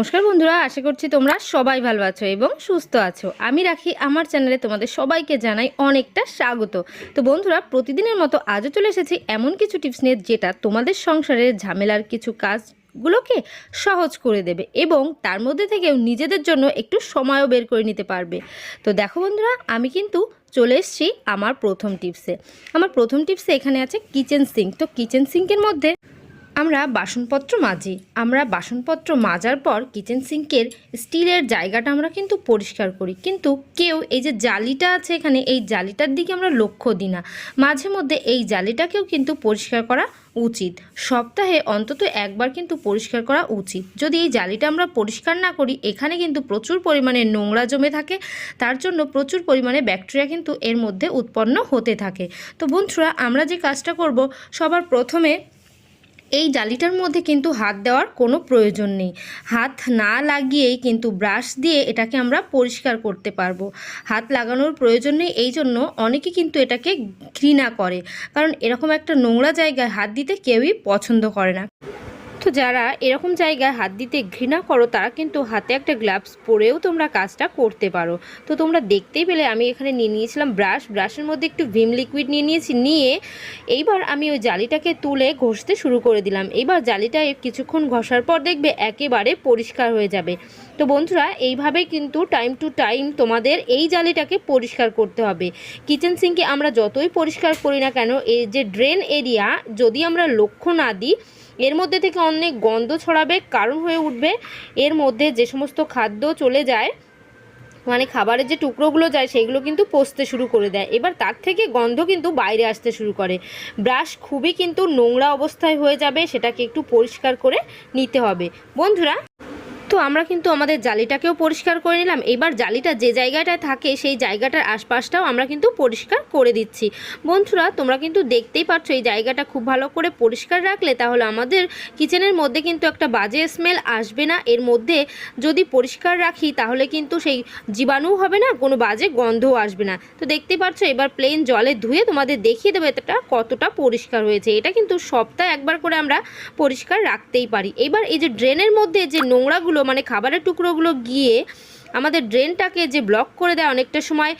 নমস্কার বন্ধুরা, আশা করছি তোমরা সবাই ভালো আছো এবং সুস্থ আছো। আমি রাখি, আমার চ্যানেলে তোমাদের সবাইকে জানাই অনেকটা স্বাগত। তো বন্ধুরা, প্রতিদিনের মতো আজও চলে এসেছি এমন কিছু টিপস নিয়ে যেটা তোমাদের সংসারের ঝামেলার কিছু কাজগুলোকে সহজ করে দেবে এবং তার মধ্যে থেকেও নিজেদের জন্য একটু সময়ও বের করে নিতে পারবে। তো দেখো বন্ধুরা, আমি কিন্তু চলে এসেছি আমার প্রথম টিপসে। আমার প্রথম টিপসে এখানে আছে কিচেন সিঙ্ক। তো কিচেন সিঙ্কের মধ্যে আমরা বাসনপত্র মাজি। আমরা বাসনপত্র মাজার পর কিচেন সিঙ্কের স্টিলের জায়গাটা আমরা কিন্তু পরিষ্কার করি। কিন্তু কেউ এই যে জালিটা আছে এখানে, এই জালিটার দিকে আমরা লক্ষ্য দিই না। মাঝে মধ্যে এই জালিটাকেও কিন্তু পরিষ্কার করা উচিত। সপ্তাহে অন্তত একবার কিন্তু পরিষ্কার করা উচিত। যদি এই জালিটা আমরা পরিষ্কার না করি, এখানে কিন্তু প্রচুর পরিমাণে নোংরা জমে থাকে। তার জন্য প্রচুর পরিমাণে ব্যাকটেরিয়া কিন্তু এর মধ্যে উৎপন্ন হতে থাকে। তো বন্ধুরা, আমরা যে কাজটা করব, সবার প্রথমে এই জালিটার মধ্যে কিন্তু হাত দেওয়ার কোনো প্রয়োজন নেই। হাত না লাগিয়েই কিন্তু ব্রাশ দিয়ে এটাকে আমরা পরিষ্কার করতে পারব। হাত লাগানোর প্রয়োজন নেই, এই জন্য অনেকে কিন্তু এটাকে ঘৃণা করে। কারণ এরকম একটা নোংরা জায়গায় হাত দিতে কেউই পছন্দ করে না। তো যারা এরকম জায়গায় হাত দিতে ঘৃণা করো, তারা কিন্তু হাতে একটা গ্লাভস পরেও তোমরা কাজটা করতে পারো। তো তোমরা দেখতেই পেলে, আমি এখানে নিয়ে নিয়েছিলাম ব্রাশ ব্রাশের মধ্যে একটু ভিম লিকুইড নিয়ে নিয়েছি, নিয়ে এইবার আমি ওই জালিটাকে তুলে ঘষতে শুরু করে দিলাম। এইবার জালিটা কিছুক্ষণ ঘষার পর দেখবে একেবারে পরিষ্কার হয়ে যাবে। তো বন্ধুরা এইভাবে কিন্তু টাইম টু টাইম তোমাদের এই জালিটাকে পরিষ্কার করতে হবে। কিচেন সিঙ্কে আমরা যতই পরিষ্কার করি না কেন, এই যে ড্রেন এরিয়া যদি আমরা লক্ষ্য না দিই এর মধ্যে থেকে অনেক গন্ধ ছড়াবে, কারণ হয়ে উঠবে। এর মধ্যে যে সমস্ত খাদ্য চলে যায় মানে খাবারের যে টুকরোগুলো যায়, সেগুলো কিন্তু পচতে শুরু করে দেয়। এবার তার থেকে গন্ধ কিন্তু বাইরে আসতে শুরু করে। ব্রাশ খুবই কিন্তু নোংরা অবস্থায় হয়ে যাবে, সেটাকে একটু পরিষ্কার করে নিতে হবে। বন্ধুরা তো আমরা কিন্তু আমাদের জালিটাকেও পরিষ্কার করে নিলাম। এবার জালিটা যে জায়গাটায় থাকে, সেই জায়গাটার আশপাশটাও আমরা কিন্তু পরিষ্কার করে দিচ্ছি। বন্ধুরা, তোমরা কিন্তু দেখতেই পাচ্ছ এই জায়গাটা খুব ভালো করে পরিষ্কার রাখলে তাহলে আমাদের কিচেনের মধ্যে কিন্তু একটা বাজে স্মেল আসবে না। এর মধ্যে যদি পরিষ্কার রাখি, তাহলে কিন্তু সেই জীবাণু হবে না, কোনো বাজে গন্ধও আসবে না। তো দেখতেই পাচ্ছ, এবার প্লেন জলে ধুয়ে তোমাদের দেখিয়ে দেবো এটা কতটা পরিষ্কার হয়েছে। এটা কিন্তু সপ্তাহে একবার করে আমরা পরিষ্কার রাখতেই পারি। এবার এই যে ড্রেনের মধ্যে যে নোংরাগুলো মানে খাবারের টুকরোগুলো গিয়ে আমাদের ড্রেনটাকে যে ব্লক করে দেয় অনেকটা সময়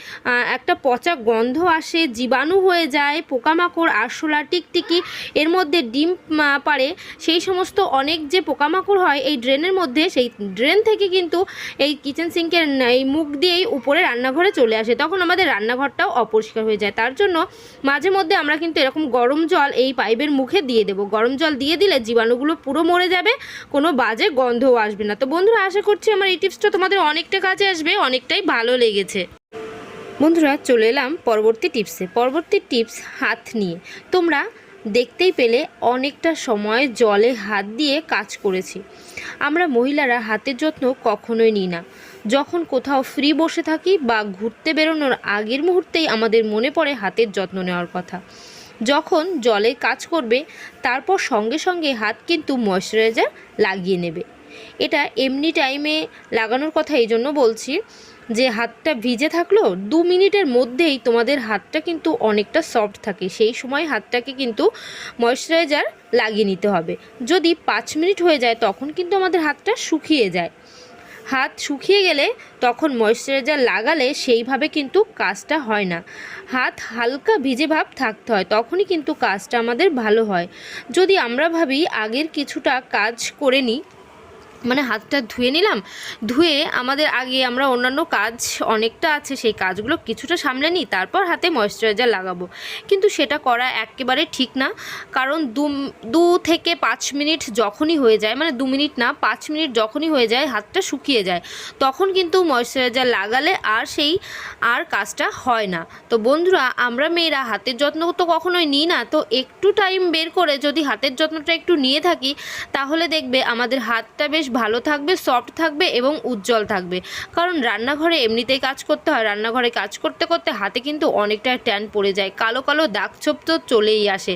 একটা পচা গন্ধ আসে, জীবাণু হয়ে যায়, পোকামাকড়, আরশোলা, টিকটিকি, এর মধ্যে ডিম পারে সেই সমস্ত অনেক যে পোকামাকড় হয়, এই ড্রেনের মধ্যে সেই ড্রেন থেকে কিন্তু এই কিচেন সিঙ্কের এই মুখ দিয়েই উপরে রান্নাঘরে চলে আসে। তখন আমাদের রান্নাঘরটাও অপরিষ্কার হয়ে যায়। তার জন্য মাঝে মধ্যে আমরা কিন্তু এরকম গরম জল এই পাইপের মুখে দিয়ে দেবো। গরম জল দিয়ে দিলে জীবাণুগুলো পুরো মরে যাবে, কোনো বাজে গন্ধও আসবে না। তো বন্ধুরা, আশা করছি আমার এই টিপসটা তোমাদের অনেকটা কাজে আসবে, অনেকটাই ভালো লেগেছে। বন্ধুরা, চলে এলাম পরবর্তী টিপসে পরবর্তী টিপস হাত নিয়ে। তোমরা দেখতেই পেলে অনেকটা সময় জলে হাত দিয়ে কাজ করেছি। আমরা মহিলারা হাতের যত্ন কখনোই নিই না। যখন কোথাও ফ্রি বসে থাকি বা ঘুরতে বেরোনোর আগের মুহূর্তেই আমাদের মনে পড়ে হাতের যত্ন নেওয়ার কথা। যখন জলে কাজ করবে, তারপর সঙ্গে সঙ্গে হাত কিন্তু ময়শ্চারাইজার লাগিয়ে নেবে। এটা এমনি টাইমে লাগানোর কথা এই জন্য বলছি যে হাতটা ভিজে থাকল দু মিনিটের মধ্যেই তোমাদের হাতটা কিন্তু অনেকটা সফট থাকে। সেই সময় হাতটাকে কিন্তু ময়শ্চারাইজার লাগিয়ে নিতে হবে। যদি পাঁচ মিনিট হয়ে যায়, তখন কিন্তু আমাদের হাতটা শুকিয়ে যায়। হাত শুকিয়ে গেলে তখন ময়শ্চারাইজার লাগালে সেইভাবে কিন্তু কাজটা হয় না। হাত হালকা ভিজে ভাব থাকতে হয়, তখনই কিন্তু কাজটা আমাদের ভালো হয়। যদি আমরা ভাবি আগের কিছুটা কাজ করে নিই মানে হাতটা ধুয়ে নিলাম। ধুয়ে আমাদের আগে আমরা অন্যান্য কাজ অনেকটা আছে, সেই কাজগুলো কিছুটা সামলে নিই, তারপর হাতে ময়শ্চারাইজার লাগাবো। কিন্তু সেটা করা একেবারে ঠিক না। কারণ দু দু থেকে পাঁচ মিনিট যখনই হয়ে যায় মানে দু মিনিট না, পাঁচ মিনিট যখনই হয়ে যায়, হাতটা শুকিয়ে যায়। তখন কিন্তু ময়শ্চারাইজার লাগালে আর সেই, আর কাজটা হয় না। তো বন্ধুরা, আমরা মেয়েরা হাতের যত্ন তো কখনোই নিই না। তো একটু টাইম বের করে যদি হাতের যত্নটা একটু নিয়ে থাকি, তাহলে দেখবে আমাদের হাতটা বেশ ভালো থাকবে সফট থাকবে এবং উজ্জ্বল থাকবে। কারণ রান্নাঘরে এমনিতেই কাজ করতে হয়, রান্নাঘরে কাজ করতে করতে হাতে কিন্তু অনেকটা ট্যান পড়ে যায়। কালো কালো দাগ ছোপ তো চলেই আসে।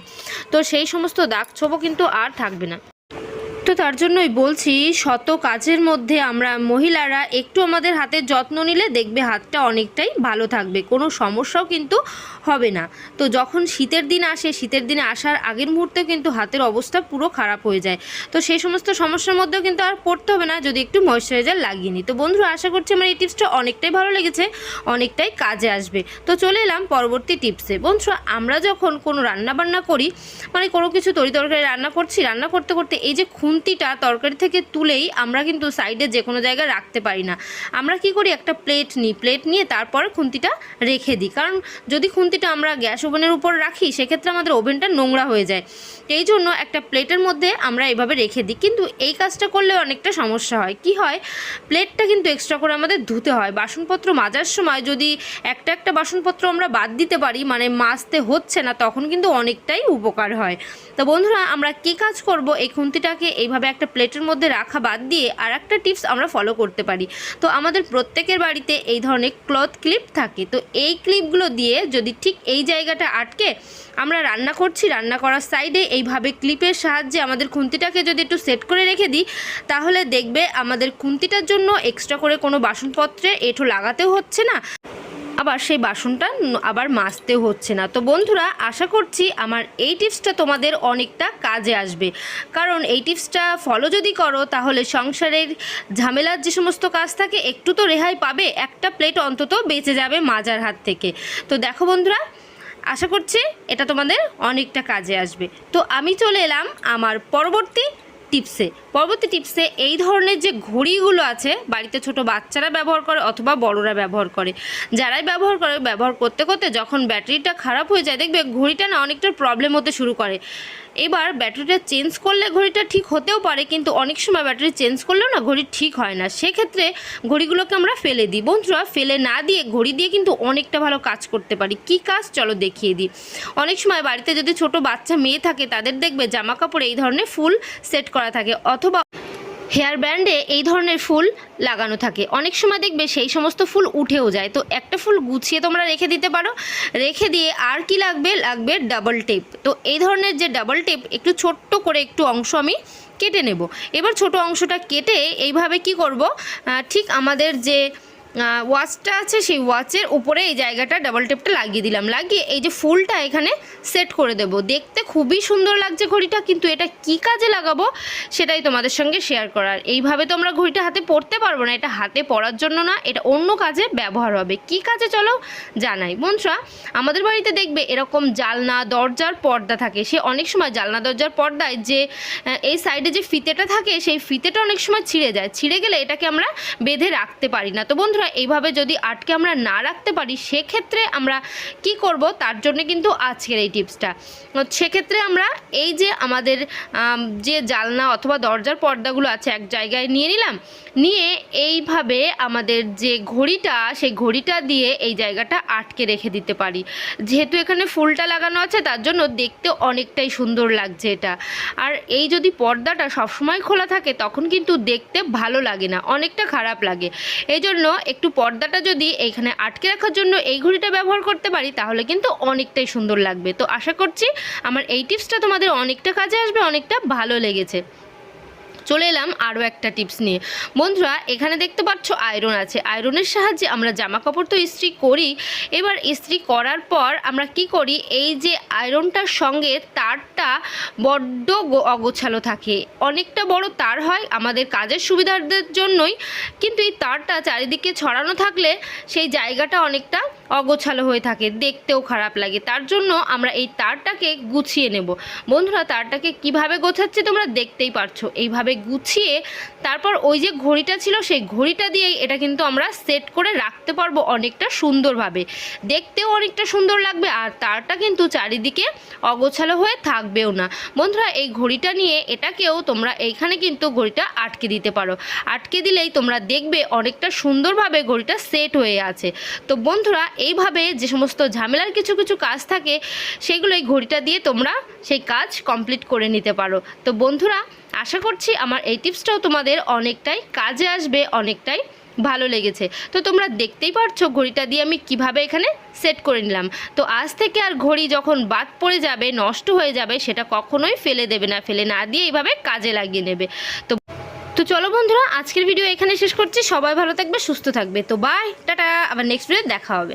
তো সেই সমস্ত দাগ ছোপও কিন্তু আর থাকবে না। তো তার জন্যই বলছি, শত কাজের মধ্যে আমরা মহিলারা একটু আমাদের হাতের যত্ন নিলে দেখবে হাতটা অনেকটাই ভালো থাকবে, কোনো সমস্যাও কিন্তু হবে না। তো যখন শীতের দিন আসে, শীতের দিনে আসার আগের মুহূর্তে কিন্তু হাতের অবস্থা পুরো খারাপ হয়ে যায়। তো সেই সমস্ত সমস্যার মধ্যেও কিন্তু আর পড়তে হবে না, যদি একটু ময়শ্চারাইজার লাগিয়ে নিই। তো বন্ধুরা, আশা করছি আমার এই টিপসটা অনেকটাই ভালো লেগেছে, অনেকটাই কাজে আসবে। তো চলে এলাম পরবর্তী টিপসে বন্ধুরা, আমরা যখন কোনো রান্না বান্না করি মানে কোনো কিছু তরি তরকারি রান্না করছি, রান্না করতে করতে এই যে খুন্তিটা তরকারি থেকে তুলেই আমরা কিন্তু সাইডে যে কোনো জায়গায় রাখতে পারি না। আমরা কি করি? একটা প্লেট নিই। প্লেট নিয়ে তারপর খুন্তিটা রেখে দিই। কারণ যদি খুন্তিটা আমরা গ্যাস ওভেনের উপর রাখি, সেক্ষেত্রে আমাদের ওভেনটা নোংরা হয়ে যায়। এই জন্য একটা প্লেটের মধ্যে আমরা এভাবে রেখে দিই। কিন্তু এই কাজটা করলে অনেকটা সমস্যা হয়। কি হয়? প্লেটটা কিন্তু এক্সট্রা করে আমাদের ধুতে হয়। বাসনপত্র মাজার সময় যদি একটা একটা বাসনপত্র আমরা বাদ দিতে পারি মানে মাজতে হচ্ছে না, তখন কিন্তু অনেকটাই উপকার হয়। তো বন্ধুরা, আমরা কী কাজ করব? এই খুন্তিটাকে এইভাবে একটা প্লেটের মধ্যে রাখা বাদ দিয়ে আর একটা টিপস আমরা ফলো করতে পারি। তো আমাদের প্রত্যেকের বাড়িতে এই ধরনের ক্লথ ক্লিপ থাকে। তো এই ক্লিপগুলো দিয়ে যদি ঠিক এই জায়গাটা আটকে, আমরা রান্না করছি, রান্না করার সাইডে এইভাবে ক্লিপের সাহায্যে আমাদের খুন্তিটাকে যদি একটু সেট করে রেখে দিই, তাহলে দেখবে আমাদের খুন্তিটার জন্য এক্সট্রা করে কোনো বাসনপত্রে এঁঠো লাগাতেও হচ্ছে না। আবার সেই বাসনটা আবার মাজতেও হচ্ছে না। তো বন্ধুরা, আশা করছি আমার এই টিপসটা তোমাদের অনেকটা কাজে আসবে। কারণ এই টিপসটা ফলো যদি করো, তাহলে সংসারের ঝামেলার যে সমস্ত কাজ থাকে, একটু তো রেহাই পাবে, একটা প্লেট অন্তত বেঁচে যাবে মাজার হাত থেকে। তো দেখো বন্ধুরা, আশা করছি এটা তোমাদের অনেকটা কাজে আসবে। তো আমি চলে এলাম আমার পরবর্তী টিপসে। পরবর্তী টিপসে এই ধরনের যে ঘড়িগুলো আছে, বাড়িতে ছোট বাচ্চারা ব্যবহার করে অথবা বড়রা ব্যবহার করে। যারাই ব্যবহার করে, ব্যবহার করতে করতে যখন ব্যাটারিটা খারাপ হয়ে যায়, দেখবে ঘড়িটা না অনেকটা প্রবলেম হতে শুরু করে। এবার ব্যাটারিটা চেঞ্জ করলে ঘড়িটা ঠিক হতেও পারে, কিন্তু অনেক সময় ব্যাটারি চেঞ্জ করলেও না ঘড়ি ঠিক হয় না। সেক্ষেত্রে ঘড়িগুলোকে আমরা ফেলে দিই। বন্ধুরা, ফেলে না দিয়ে, ঘড়ি দিয়ে কিন্তু অনেকটা ভালো কাজ করতে পারি। কি কাজ? চলো দেখিয়ে দিই। অনেক সময় বাড়িতে যদি ছোট বাচ্চা মেয়ে থাকে, তাদের দেখবে জামা কাপড়ে এই ধরনের ফুল সেট করা থাকে। অথবা হেয়ার ব্যান্ডে এই ধরনের ফুল লাগানো থাকে। অনেক সময় দেখবে সেই সমস্ত ফুল উঠেও যায়। তো একটা ফুল গুছিয়ে তোমরা রেখে দিতে পারো। রেখে দিয়ে আর কি লাগবে? লাগবে ডাবল টেপ তো এই ধরনের যে ডাবল টেপ একটু ছোট্ট করে একটু অংশ আমি কেটে নেব। এবার ছোট অংশটা কেটে এইভাবে কি করব? ঠিক আমাদের যে ওয়াচটা আছে, সেই ওয়াচের উপরে এই জায়গাটা ডাবল টেপটা লাগিয়ে দিলাম। লাগিয়ে এই যে ফুলটা এখানে সেট করে দেব। দেখতে খুবই সুন্দর লাগছে ঘড়িটা, কিন্তু এটা কি কাজে লাগাবো সেটাই তোমাদের সঙ্গে শেয়ার করার। এইভাবে তো আমরা ঘড়িটা হাতে পরতে পারব না, এটা হাতে পরার জন্য না, এটা অন্য কাজে ব্যবহার হবে। কি কাজে চলো জানাই। বন্ধুরা, আমাদের বাড়িতে দেখবে এরকম জালনা, দরজার পর্দা থাকে। সে অনেক সময় জালনা, দরজার পর্দায় যে এই সাইডে যে ফিতেটা থাকে, সেই ফিতেটা অনেক সময় ছিঁড়ে যায়। ছিঁড়ে গেলে এটাকে আমরা বেঁধে রাখতে পারি না। তো বন্ধুরা এইভাবে যদি আটকে আমরা না রাখতে পারি, সেক্ষেত্রে আমরা কি করব? তার জন্য কিন্তু আজকের এই টিপসটা। সেক্ষেত্রে আমরা এই যে আমাদের যে জালনা অথবা দরজার পর্দাগুলো আছে এক জায়গায় নিয়ে নিলাম। নিয়ে এইভাবে আমাদের যে ঘড়িটা, সেই ঘড়িটা দিয়ে এই জায়গাটা আটকে রেখে দিতে পারি। যেহেতু এখানে ফুলটা লাগানো আছে, তার জন্য দেখতে অনেকটাই সুন্দর লাগছে এটা। আর এই যদি পর্দাটা সবসময় খোলা থাকে, তখন কিন্তু দেখতে ভালো লাগে না, অনেকটা খারাপ লাগে। এই জন্য একটু পর্দাটা যদি এইখানে আটকে রাখার জন্য এই ঘড়িটা ব্যবহার করতে পারি, তাহলে কিন্তু অনেকটাই সুন্দর লাগবে। তো আশা করছি আমার এই টিপসটা তোমাদের অনেকটা কাজে আসবে, অনেকটা ভালো লেগেছে। চলে এলাম আরও একটা টিপস নিয়ে। বন্ধুরা, এখানে দেখতে পাচ্ছ আয়রন আছে। আয়রনের সাহায্যে আমরা জামা কাপড় তো ইস্ত্রি করি। এবার ইস্ত্রি করার পর আমরা কি করি? এই যে আয়রনটার সঙ্গে তারটা বড্ড অগোছালো থাকে। অনেকটা বড় তার হয় আমাদের কাজের সুবিধার্থের জন্যই, কিন্তু এই তারটা চারিদিকে ছড়ানো থাকলে সেই জায়গাটা অনেকটা অগোছালো হয়ে থাকে। দেখতেও খারাপ লাগে। তার জন্য আমরা এই তারটাকে গুছিয়ে নেব। বন্ধুরা, তারটাকে কীভাবে গোছাচ্ছে তোমরা দেখতেই পারছ। এইভাবে গুছিয়ে তারপর ওই যে ঘড়িটা ছিল, সেই ঘড়িটা দিয়েই এটা কিন্তু আমরা সেট করে রাখতে পারব অনেকটা সুন্দরভাবে। দেখতেও অনেকটা সুন্দর লাগবে আর তারটা কিন্তু চারিদিকে অগোছালো হয়ে থাকবেও না। বন্ধুরা, এই ঘড়িটা নিয়ে এটাকেও তোমরা এইখানে কিন্তু ঘড়িটা আটকে দিতে পারো। আটকে দিলেই তোমরা দেখবে অনেকটা সুন্দরভাবে ঘড়িটা সেট হয়ে আছে। তো বন্ধুরা, এইভাবে যে সমস্ত ঝামেলার কিছু কিছু কাজ থাকে, সেগুলো এই ঘড়িটা দিয়ে তোমরা সেই কাজ কমপ্লিট করে নিতে পারো। তো বন্ধুরা আশা করছি আমার এই টিপসটাও তোমাদের অনেকটাই কাজে আসবে, অনেকটাই ভালো লেগেছে। তো তোমরা দেখতেই পারছ ঘড়িটা দিয়ে আমি কীভাবে এখানে সেট করে নিলাম। তো আজ থেকে আর ঘড়ি যখন বাদ পড়ে যাবে, নষ্ট হয়ে যাবে, সেটা কখনোই ফেলে দেবে না, ফেলে না দিয়ে এইভাবে কাজে লাগিয়ে নেবে। তো তো চলো বন্ধুরা, আজকের ভিডিও এখানে শেষ করছি। সবাই ভালো থাকবে, সুস্থ থাকবে। তো বাই টাটা, আবার নেক্সট ভিডিও দেখা হবে।